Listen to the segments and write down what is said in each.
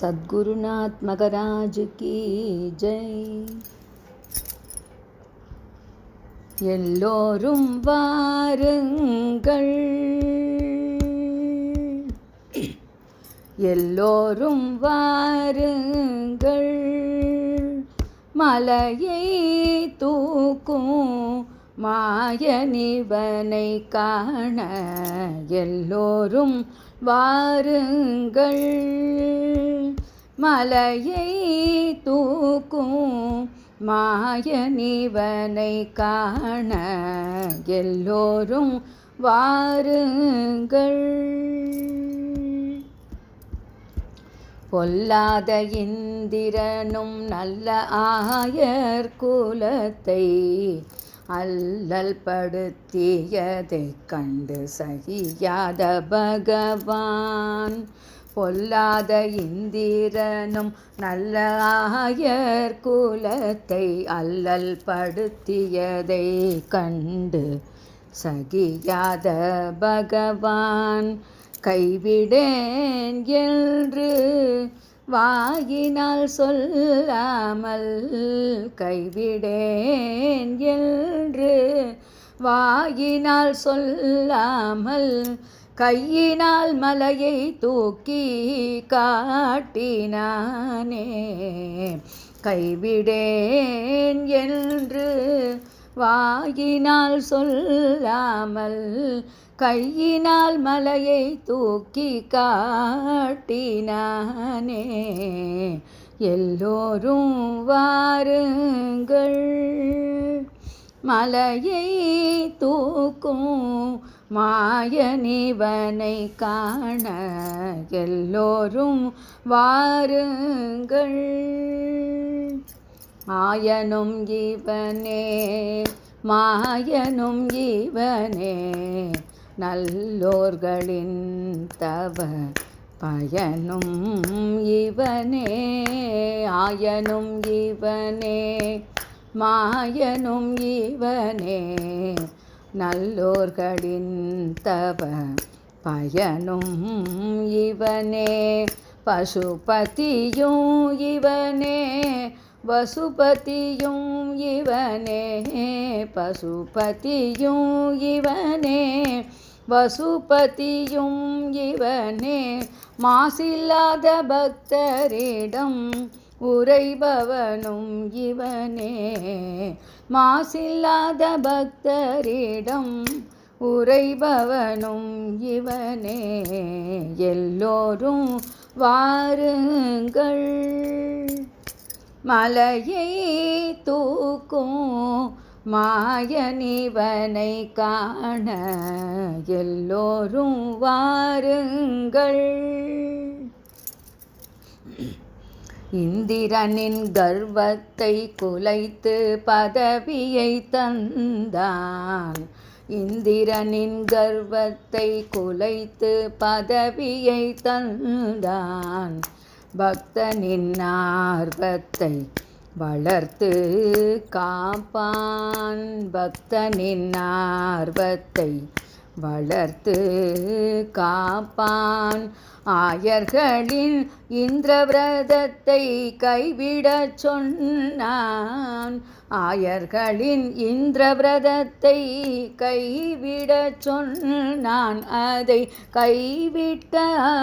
சத்குருநாத் மகராஜ் கி ஜெய். எல்லோரும் வாருங்கள். எல்லோரும் வாருங்கள். மலையை தூக்கும் மாயனிவனை காண எல்லோரும் வாருங்கள். மலையை தூக்கும் மாயனிவனை காண எல்லோரும் வாருங்கள். பொல்லாத இந்திரனும் நல்ல ஆயர் குலத்தை அல்லல் படுத்தியதை கண்டு சகியாத பகவான். பொல்லாத இந்திரனும் நல்ல ஆயர் குலத்தை அல்லல் படுத்தியதை கண்டு சகியாத பகவான். கைவிடேன் என்று வாயினால் சொல்லாமல் கைவிடேன் என்று. வாயினால் சொல்லாமல் கையினால் மலையை தூக்கி காட்டினானே. கைவிடேன் என்று. வாயினால் சொல்லாமல் கையினால் மலையை தூக்கி காட்டினானே. எல்லோரும் வாருங்கள். மலையை தூக்கும் மாயனிவனை காண எல்லோரும் வாருங்கள். மாயனும் இவனே மாயனும் இவனே நல்லோர்களின் தவ பயனும் இவனே ஆயனும் இவனே மாயனும் இவனே. நல்லோர்களின் தவ பயனும் இவனே பசுபதியும் இவனே வசுபதியும் இவனே பசுபதியும் இவனே வசுபதியும் இவனே. மாசில்லாத பக்தரிடம் உரைபவனும் இவனே. மாசில்லாத பக்தரிடம் உரைபவனும் இவனே. எல்லோரும் வாருங்கள். மலையை தூக்கும் மாயனிவனை காண எல்லோரும் வாருங்கள். இந்திரனின் கர்வத்தை குலைத்து பதவியை தந்தான். இந்திரனின் கர்வத்தை குலைத்து பதவியை தந்தான். பக்தனின் ஆர்வத்தை வளர்த்து காப்பான். பக்தனின் ஆர்வத்தை வளர்த்து காப்பான். ஆயர்களின் இந்திரவிரதத்தை கைவிடச் சொன்னான். ஆயர்களின் இந்திரவிரதத்தை கைவிடச் சொன்னான். அதை கைவிட்ட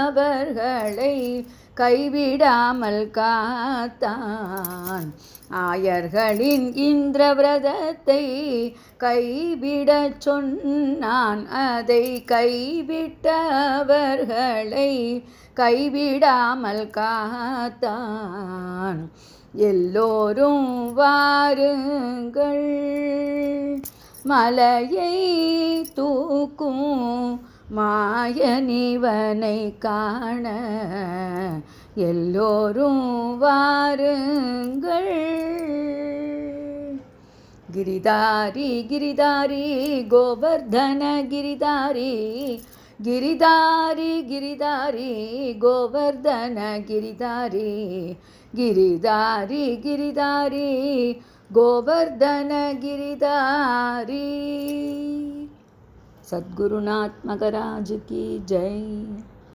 அவர்களை கைவிடாமல் காத்தான். ஆயர்களின் இந்திரவிரதத்தை கைவிடச் சொன்னான். அதை கைவிட்டவர்களை கைவிடாமல் காத்தான். எல்லோரும் வாருங்கள். மலையை தூக்கும் மாயனிவனை காண எல்லோரும் வாருங்கள் गिरिदारी गिरिदारी गोवर्धन गिरिदारी गिरिदारी गिरिदारी गोवर्धन गिरिदारी गिरिदारी गिरिदारी गोवर्धन गिरिदारी सद्गुरुनाथ की जय।